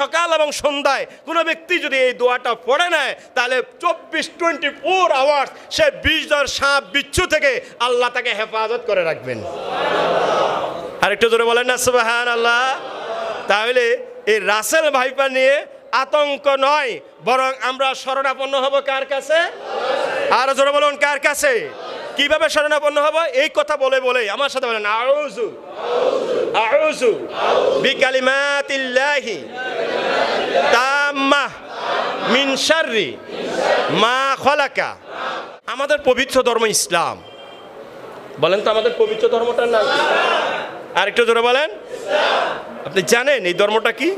সকাল এবং সন্ধ্যায় কোনো ব্যক্তি যদি এই দোয়াটা পড়ে নেয়, তাহলে চব্বিশ টোয়েন্টি ফোর আওয়ার্স সে বিষ দর সাপ বিচ্ছু থেকে আল্লাহ তাকে হেফাজত করে রাখবেন। আরেকটু জোরে বলেন না সুবাহান আল্লাহ তাহলে এই রাসেল ভাইপা নিয়ে আতঙ্ক নয়, বরং আমরা শরণাপন্ন হব কার কাছে? আর জোরে বলুন, কার কাছে? কীভাবে শরণাপন্ন হব? এই কথা বলে বলে আমার সাথে বলেন, আউযু আউযু বিকালিমাতিল্লাহি তাম্মা মিন শাররি মা খলাকা। আমাদের পবিত্র ধর্ম ইসলাম। বলেন তো, আমাদের পবিত্র ধর্মটার নাম কি? আরেকটু জোরে বলেন। আপনি জানেন এই ধর্মটা কি?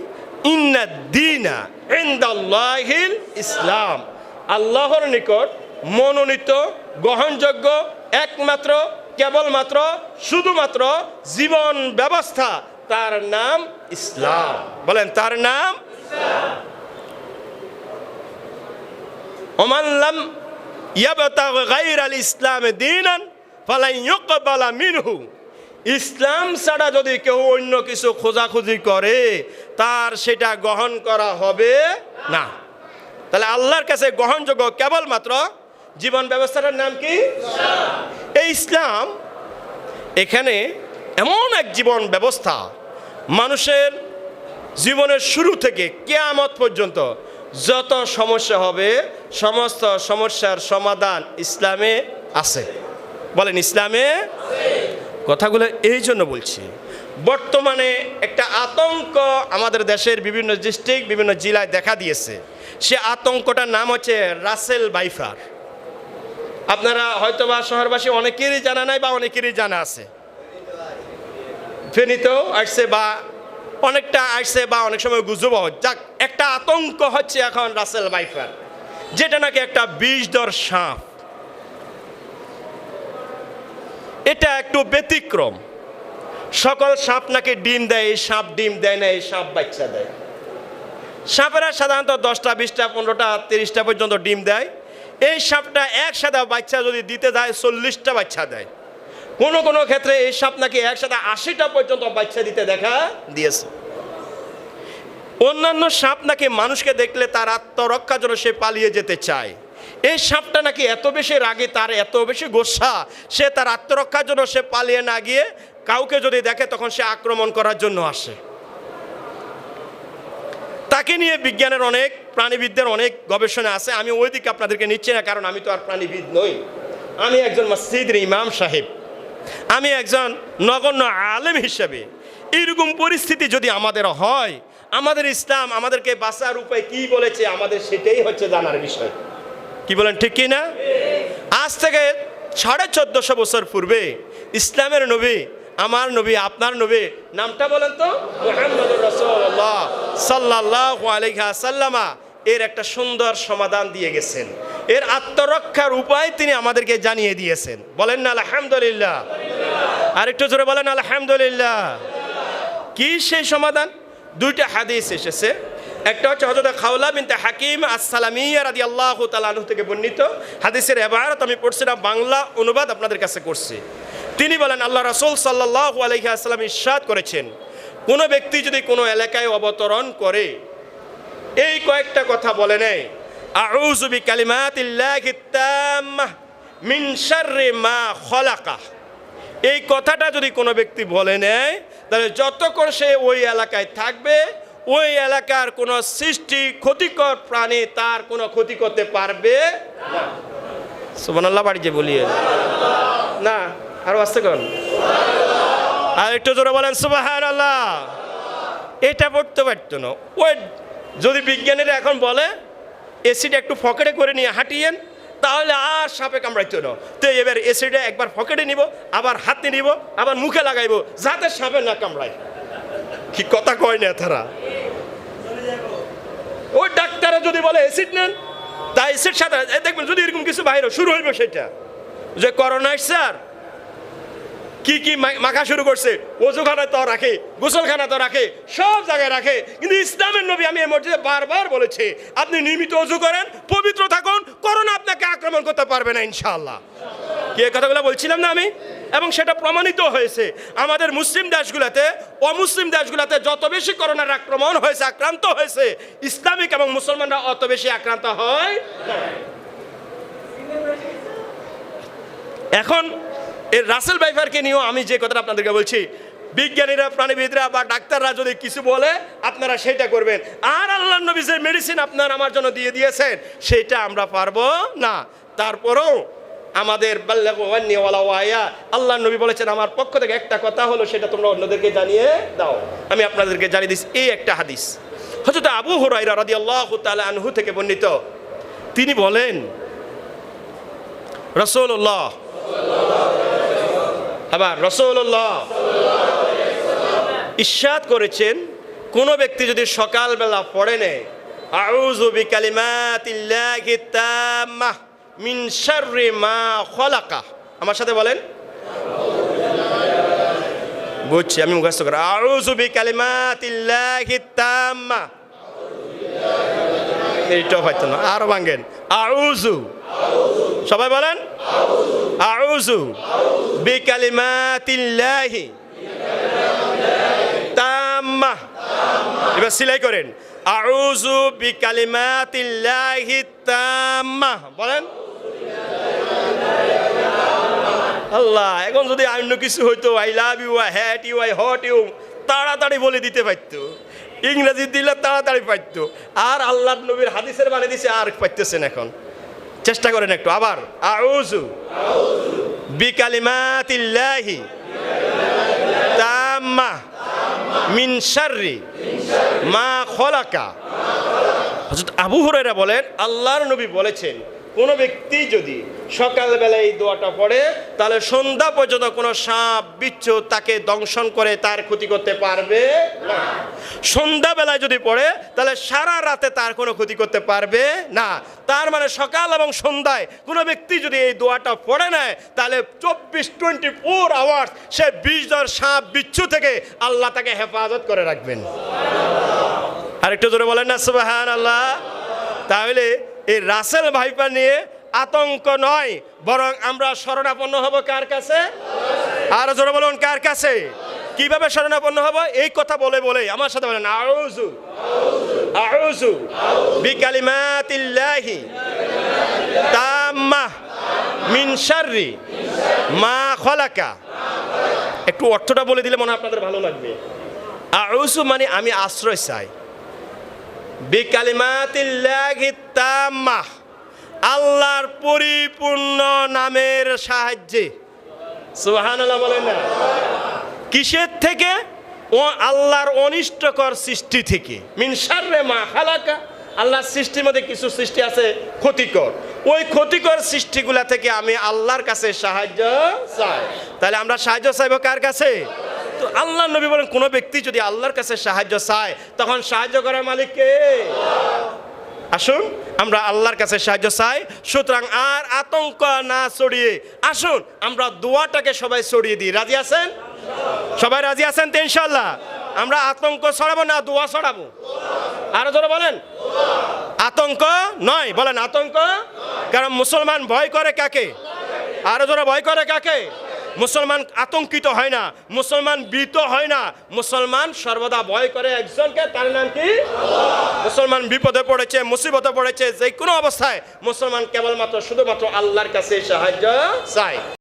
ইন্না দিনা ইন্দাল্লাহিল ইসলাম। আল্লাহর নিকট মনোনীত, গ্রহণযোগ্য, একমাত্র, কেবলমাত্র, শুধুমাত্র জীবন ব্যবস্থা। তার নাম ইসলাম। বলেন, তার নাম ওমাল্লাম ইয়াবতাগ গায়রাল ইসলাম দীনান ফালাই ইউকবালা মিনহু। ইসলাম ছাড়া যদি কেউ অন্য কিছু খোঁজাখুঁজি করে, তার সেটা গ্রহণ করা হবে না। তাহলে আল্লাহর কাছে গ্রহণযোগ্য কেবলমাত্র জীবন ব্যবস্থাটার নাম কি? এই ইসলাম এখানে এমন এক জীবন ব্যবস্থা, মানুষের জীবনের শুরু থেকে কেয়ামত পর্যন্ত যত সমস্যা হবে, সমস্ত সমস্যার সমাধান ইসলামে আছে। বলেন, ইসলামে কথাগুলো এই জন্য বলছি, বর্তমানে একটা আতঙ্ক আমাদের দেশের বিভিন্ন ডিস্ট্রিক্ট, বিভিন্ন জেলায় দেখা দিয়েছে। সে আতঙ্কটার নাম হচ্ছে রাসেল বাইফার। আপনারা হয়তোবা শহরবাসী অনেকেরই জানা নাই বা অনেকেরই জানা আছে। ফেনীতেও আসছে বা অনেকটা আসছে বা অনেক সময় গুজব যাক, একটা আতঙ্ক হচ্ছে এখন রাসেল বাইফার যেটা নাকি একটা বিষ দর সাপ। এটা একটু ব্যতিক্রম। সকল সাপ নাকি ডিম দেয়, এই সাপ ডিম দেয় না, এই সাপ বাচ্চা দেয়। সাপেরা সাধারণত দশটা, বিশটা, পনেরোটা, তিরিশটা পর্যন্ত ডিম দেয়। এই সাপটা একসাথে বাচ্চা যদি দিতে যায়, চল্লিশটা বাচ্চা দেয়। কোনো কোনো ক্ষেত্রে এই সাপ নাকি একসাথে আশিটা পর্যন্ত বাচ্চা দিতে দেখা দিয়েছে। অন্যান্য সাপ নাকি মানুষকে দেখলে তার আত্মরক্ষার জন্য সে পালিয়ে যেতে চায়। এই সাপটা নাকি এত বেশি রাগে, তার এত বেশি গোসা, সে তার আত্মরক্ষার জন্য সে পালিয়ে না গিয়ে কাউকে যদি দেখে, তখন সে আক্রমণ করার জন্য আসে। তাকে নিয়ে বিজ্ঞানের অনেক, প্রাণীবিদদের অনেক গবেষণা আছে। আমি ওই দিকে আপনাদেরকে নিচ্ছি না, কারণ আমি তো আর প্রাণীবিদ নই। আমি একজন মসজিদের ইমাম সাহেব। আমি একজন নগণ্য আলেম হিসেবে। এইরকম পরিস্থিতি যদি আমাদের হয়, আমাদের ইসলাম আমাদেরকে বাঁচার উপায় কি বলেছে, আমাদের সেটাই হচ্ছে জানার বিষয়। কি বলেন, ঠিক কি না আজ থেকে সাড়ে চোদ্দশো বছর পূর্বে ইসলামের নবী আমার নবী, আপনার নবী। নামটা বলেন তো? আলাইহি সাল্লামা এর একটা সুন্দর সমাধান দিয়ে গেছেন। এর আত্মরক্ষার উপায় তিনি আমাদেরকে জানিয়ে দিয়েছেন। বলেন না, আলহামদুলিল্লাহ। আরেকটু জোরে বলেন, আলহামদুলিল্লাহ। কি সেই সমাধান? দুইটা হাদিস এসেছে। একটা হচ্ছে হজরত খাওলা বিনতে হাকিম আসসালামিয়া রাদি আল্লাহ তালানু থেকে বর্ণিত। হাদিসের এবারত আমি পড়ছিলাম বাংলা অনুবাদ আপনাদের কাছে করছি। তিনি বলেন, আল্লাহ রাসূল সাল্লাল্লাহু আলাইহি আসসালাম ইরশাদ করেছেন। কোনো ব্যক্তি যদি কোনো এলাকায় অবতরণ করে, এই কয়েকটা কথা বলে নেয়। শাররি মা এই কথাটা যদি কোনো ব্যক্তি বলে নেয়, তাহলে যতক্ষণ সে ওই এলাকায় থাকবে, ওই এলাকার কোনো সৃষ্টি ক্ষতিকর প্রাণী তার কোনো ক্ষতি করতে পারবে সুবহানাল্লাহ বাড়ি যে বলিয়ে না। আরও আসতে কোন আর একটু জোরে বলেন সুবাহান আল্লাহ এটা পড়তে পারতো না। ওই যদি বিজ্ঞানীরা এখন বলে এসিড একটু ফকেটে করে নিয়ে হাঁটিয়েন, তাহলে আর সাপে কামড়াইতো না। তো এবার এসিডে একবার ফকেটে নিব, আবার হাতে নিব, আবার মুখে লাগাইবো, যাতে সাপে না কামড়ায়। কি কথা কয় না তারা? ওই ডাক্তারে যদি বলে এসিড নেন তা অ্যাসিড সাথে দেখবেন যদি এরকম কিছু বাইরে শুরু হইব সেটা। যে করোনা স্যার কি কি মাখা শুরু করছে? অজুখানা তো রাখে, গোসলখানা তো রাখে, সব জায়গায় রাখে। কিন্তু ইসলামের নবী আমি এই মসজিদে বারবার বলেছি, আপনি নিয়মিত অজু করেন, পবিত্র থাকুন, করোনা আপনাকে আক্রমণ করতে পারবে না, ইনশাআল্লাহ। কি কথাগুলো বলছিলাম না আমি? এবং সেটা প্রমাণিত হয়েছে। আমাদের মুসলিম দেশগুলোতে, অমুসলিম দেশগুলোতে যত বেশি করোনার আক্রমণ হয়েছে, আক্রান্ত হয়েছে, ইসলামিক এবং মুসলমানরা অত বেশি আক্রান্ত হয় এখন এই রাসেল বাইফারকে নিয়েও আমি যে কথাটা আপনাদেরকে বলছি, বিজ্ঞানীরা, প্রাণীবিদরা বা ডাক্তাররা যদি কিছু বলে, আপনারা সেটা করবেন। আর আল্লাহ নবী যে মেডিসিন আপনার আমার জন্য দিয়ে দিয়েছেন, সেটা আমরা পারব না। তারপরেও আমাদের ওয়াইয়া আল্লাহ নবী বলেছেন, আমার পক্ষ থেকে একটা কথা হলো, সেটা তোমরা অন্যদেরকে জানিয়ে দাও। আমি আপনাদেরকে জানিয়ে দিচ্ছি, এই একটা হাদিস। হয়তো আবু হরাইরা রাদি আল্লাহ আনহু থেকে বর্ণিত। তিনি বলেন রসৌল্লাহ আবার রসৌল্লাহ ইস্বাদ করেছেন, কোনো ব্যক্তি যদি সকালবেলা পড়ে নেয় মা আমার সাথে বলেন। বুঝছি, আমি মুখস্থ করে। আউযু বিকালিমাতিল্লাহি এইটাও হয়তো না। আরও ভাঙ্গেন আউযু। সবাই বলেন? আউযু। বিকালিমাতিল্লাহি। তাম্মা। এবার সিলাই করেন। আউযু বিকালিমাতিল্লাহি তাম্মা। বলেন? আল্লাহ, এখন যদি অন্য কিছু হইতো I love you I hate you I hot you তাড়াতাড়ি বলে দিতে পারতো। ইংরেজি দিলে তাড়াতাড়ি পাইতো। আর আল্লাহ নবীর হাদিসের মানে দিছে, আর পাইতেছেন এখন। চেষ্টা করেন একটু, আবার, আউযু বিকালিমাতিল্লাহি তাম্মা মিন শাররি মা খলাকা। হযরত আবু হুরায়রা বলেন, আল্লাহর নবী বলেছেন কোনো ব্যক্তি যদি সকালবেলায় এই দোয়াটা পড়ে, তাহলে সন্ধ্যা পর্যন্ত কোনো সাপ, বিচ্ছু তাকে দংশন করে তার ক্ষতি করতে পারবে না। সন্ধ্যাবেলায় যদি পড়ে, তাহলে সারা রাতে তার কোনো ক্ষতি করতে পারবে না। তার মানে সকাল এবং সন্ধ্যায় কোনো ব্যক্তি যদি এই দোয়াটা পড়ে নেয়, তাহলে চব্বিশ টোয়েন্টি ফোর আওয়ার্স সে বিষ জন সাপ, বিচ্ছু থেকে আল্লাহ তাকে হেফাজত করে রাখবেন। আরেকটু জোরে বলেন না সুবাহান আল্লাহ তাহলে এই রাসেল ভাইপা নিয়ে আতঙ্ক নয়, বরং আমরা শরণাপন্ন হব কার কাছে? আর জোরে বলুন, কার কাছে? কীভাবে শরণাপন্ন হব? এই কথা বলে বলে আমার সাথে বলেন, আউযু আউযু বিকালিমাতিল্লাহি তাম্মা মিন শাররি মা খলাকা। একটু অর্থটা বলে দিলে মনে আপনাদের ভালো লাগবে। আউযু মানে আমি আশ্রয় চাই। বিকালিমাতিল্লাহি তাম্মা, আল্লাহর পরিপূর্ণ নামের সাহায্যে। সুবহানাল্লাহ বলেন না। কিসের থেকে? ও আল্লাহর অনিষ্টকর সৃষ্টি থেকে। মিনসারে মা হালাকা আল্লাহর সৃষ্টির মধ্যে কিছু সৃষ্টি আছে, ক্ষতিকর। ওই ক্ষতিকর সৃষ্টিগুলা থেকে আমি আল্লাহর কাছে সাহায্য চাই। তাহলে আমরা সাহায্য চাইব কার কাছে? তো আল্লাহ নবী বলেন, কোনো ব্যক্তি যদি আল্লাহর কাছে সাহায্য চায়, তখন সাহায্য করার মালিক কে? আসুন, আমরা আল্লাহর কাছে সাহায্য চাই। সুতরাং আর আতঙ্ক না ছড়িয়ে, আসুন, আমরা দোয়াটাকে সবাই ছড়িয়ে দিই। রাজি আছেন? সবাই রাজি আছেন তো ইনশাল্লাহ আমরা আতঙ্ক ছড়াবো না, দোয়া ছড়াবো? আরও ধরে বলেন। আতঙ্ক নয়, বলেন আতঙ্ক? কারণ মুসলমান ভয় করে কাকে? আরও ধরে ভয় করে কাকে? মুসলমান আতঙ্কিত হয় না, মুসলমান ভীত হয় না। মুসলমান সর্বদা ভয় করে একজনকে, তার নাম কি? মুসলমান বিপদে পড়েছে, মুসিবতে পড়েছে যে কোনো অবস্থায় মুসলমান কেবলমাত্র, শুধুমাত্র আল্লাহর কাছে সাহায্য চায়।